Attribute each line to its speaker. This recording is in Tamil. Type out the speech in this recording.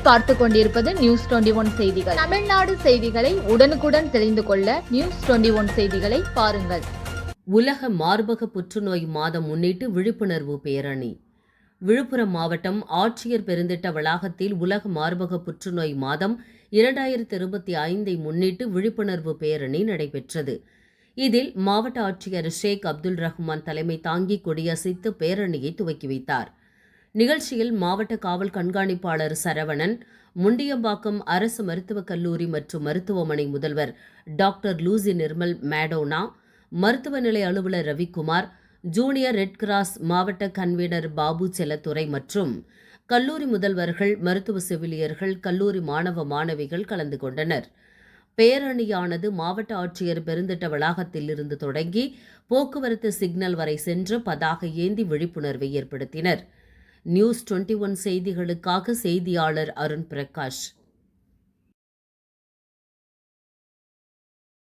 Speaker 1: பார்த்து கொண்டிருப்பது நியூஸ் டுவெண்டி ஒன் செய்திகள். தமிழ்நாடு செய்திகளை உடனுக்குடன் தெரிந்து கொள்ள நியூஸ் டுவெண்டி ஒன் செய்திகளை பாருங்கள்.
Speaker 2: உலக மார்பக புற்றுநோய் மாதம் முன்னிட்டு விழிப்புணர்வு பேரணி. விழுப்புரம் மாவட்டம் ஆட்சியர் பெருந்திட்ட வளாகத்தில் உலக மார்பக புற்றுநோய் மாதம் இரண்டாயிரத்தி இருபத்தி ஐந்தை முன்னிட்டு விழிப்புணர்வு பேரணி நடைபெற்றது. இதில் மாவட்ட ஆட்சியர் ஷேக் அப்துல் ரஹ்மான் தலைமை தாங்கி கொடியசைத்து பேரணியை துவக்கி வைத்தார். நிகழ்ச்சியில் மாவட்ட காவல் கண்காணிப்பாளர் சரவணன் முண்டியம்பாக்கம் அரசு மருத்துவக் கல்லூரி மற்றும் மருத்துவமனை முதல்வர் டாக்டர் லூசி நிர்மல் மேடோனா மருத்துவ நிலை அலுவலர் ரவிக்குமார் ஜூனியர் ரெட் கிராஸ் மாவட்ட கன்வீனர் பாபு செல்லத்துறை மற்றும் கல்லூரி முதல்வர்கள் மருத்துவ செவிலியர்கள் கல்லூரி மாணவ மாணவிகள் கலந்து கொண்டனர். பேரணியானது மாவட்ட ஆட்சியர் பெருந்திட்ட வளாகத்தில் இருந்து தொடங்கி போக்குவரத்து சிக்னல் வரை சென்று பதாக ஏந்தி விழிப்புணர்வை ஏற்படுத்தினர். நியூஸ் டுவெண்ட்டி ஒன் செய்திகளுக்காக செய்தியாளர் அருண் பிரகாஷ்.